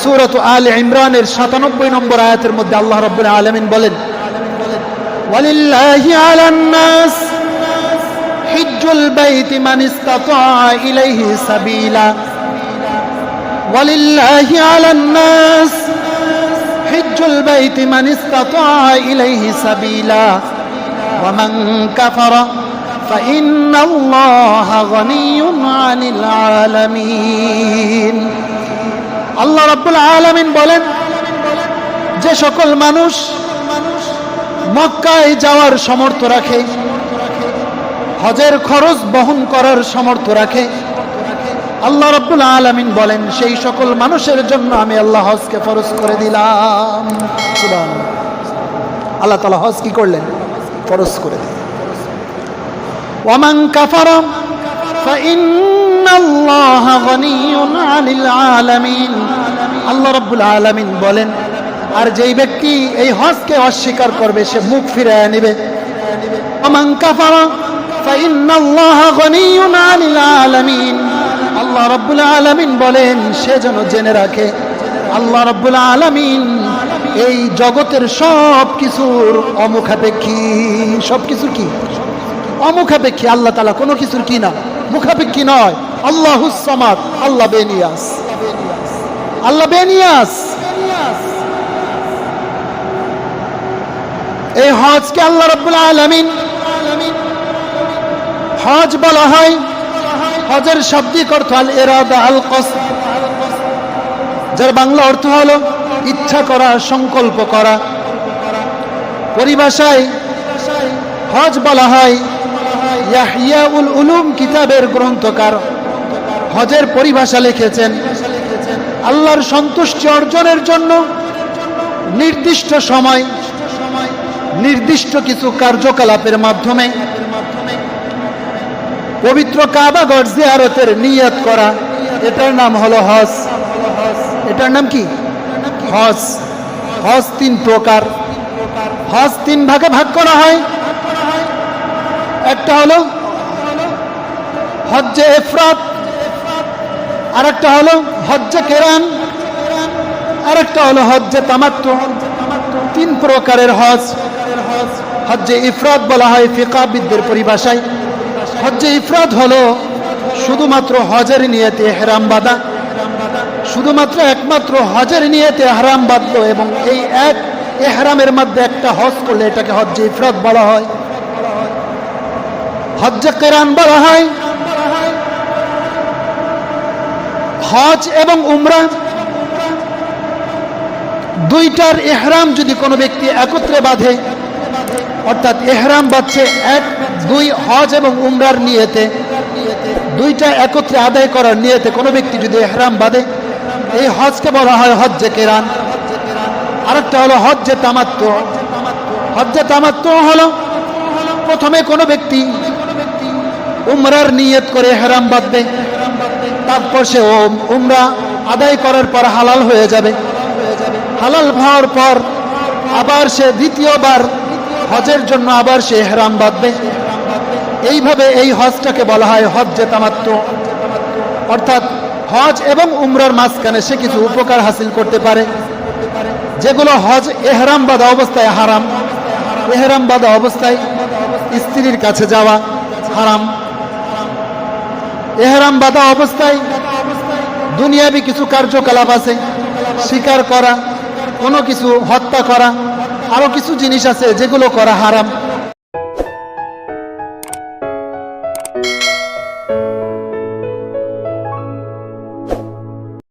সুরত আল ইমরানের সাতানব্বই নম্বর আয়াতের মধ্যে আল্লাহ রব্বুল আলমিন বলেন ওয়ালিল্লাহি আলান নাস হিজ্জুল বাইতি মান ইসতাতা ইলাইহি সাবিলা ওয়ালিল্লাহি আলান নাস হিজ্জুল বাইতি মান ইসতাতা ইলাইহি সাবিলা ومن كفر فإن الله غني عن العالمين আল্লাহ রাব্বুল আলামিন বলেন, যে সকল মানুষ মক্কায় যাওয়ার সমর্থ রাখে, হজের খরচ বহন করার সমর্থ রাখে, আল্লাহ রাব্বুল আলামিন বলেন, সেই সকল মানুষের জন্য আমি আল্লাহ হজকে ফরজ করে দিলাম। আল্লাহ তাআলা হজ কি করলেন? ফরজ করে দিলেন। ওয়ামান কাফারা আল্লাহ রব্বুল আলমিন বলেন, আর যেই ব্যক্তি এই হজকে অস্বীকার করবে, সে মুখ ফিরায় নিবে। আল্লাহ রব্বুল আলমিন বলেন, সে যেন জেনে রাখে, আল্লাহ রব্বুল আলমিন এই জগতের সব কিছুর অমুখাপেক্ষী। সব কিছুর কি? অমুখাপেক্ষী, আল্লাহ তালা কোনো কিছুর কি না? মুখাপেক্ষী নয়। আল্লাহ হুসামাদ আল্লাহ বেনিয়াস আল্লাহ বেনিয়াস এই হজকে আল্লাহ রব্বুল আলমিন হজ বলা হয়। হজের শাব্দিক অর্থ আল এরাদা আল কস যার বাংলা অর্থ হল ইচ্ছা করা, সংকল্প করা। পরিভাষায় হজ বলা হয় ইয়াহিয়াউল উলুম কিতাবের গ্রন্থকার। হজের পরিভাষা লিখেছেন। আল্লাহর সন্তুষ্টি অর্জনের জন্য নির্দিষ্ট সময়, নির্দিষ্ট কিছু কার্যকলাপের মাধ্যমে পবিত্র কাবাগর জিয়ারতের নিয়ত করা। এটার নাম হলো হজ। এটার নাম কি? হজ। হজ তিন প্রকার। হজ তিন ভাগে ভাগ করা হয়। একটা হলো হজ্জে এফরাত আর একটা হলো হজ্জে কেরান আর একটা হলো হজ্জে তামাত্ম তিন প্রকারের হজ। হজ্জে ইফরাত বলা হয় ফিকাবিদদের পরিভাষায়। হজ্জে ইফরাত হলো শুধুমাত্র হজের নিয়েতে হেরাম বাঁধা। শুধুমাত্র একমাত্র হজের নিয়েতে হারাম বাঁধলো এবং এই এক এহরামের মধ্যে একটা হজ করলে এটাকে হজ্জে ইফরাত বলা হয়। হজ্জে কেরান বলা হয় হজ এবং উমরা, দুইটার এহরাম যদি কোনো ব্যক্তি একত্রে বাঁধে, অর্থাৎ এহরাম বাঁধছে এক, দুই হজ এবং উমরার নিয়েতে, দুইটা একত্রে আদায় করার নিয়েতে কোনো ব্যক্তি যদি এহরাম বাঁধে, এই হজকে বলা হয় হজ্জে কেরান। আরেকটা হলো হজ্জে তামাত্ম হজ্জে তামাত্ম হলো প্রথমে কোনো ব্যক্তি উমরার নিয়ত করে হেরাম বাঁধবে তারপর সে উমরা আদায় করার পর হালাল হয়ে যাবে। হালাল হওয়ার পর আবার সে দ্বিতীয়বার হজের জন্য আবার সে হেরাম বাঁধবে। এইভাবে এই হজটাকে বলা হয় হজ্জে তামাত্ম অর্থাৎ হজ এবং উমরার মাঝখানে সে কিছু উপকার হাসিল করতে পারে। যেগুলো হজ এহরাম বাঁধা অবস্থায় হারাম। এহরাম বাঁধা অবস্থায় স্ত্রীর কাছে যাওয়া হারাম। এহরাম বাধা অবস্থায় দুনিয়াবি কিছু কার্যকলাপ আছে স্বীকার করা, কোনো কিছু হত্যা করা আরও কিছু জিনিস আছে যেগুলো করা হারাম।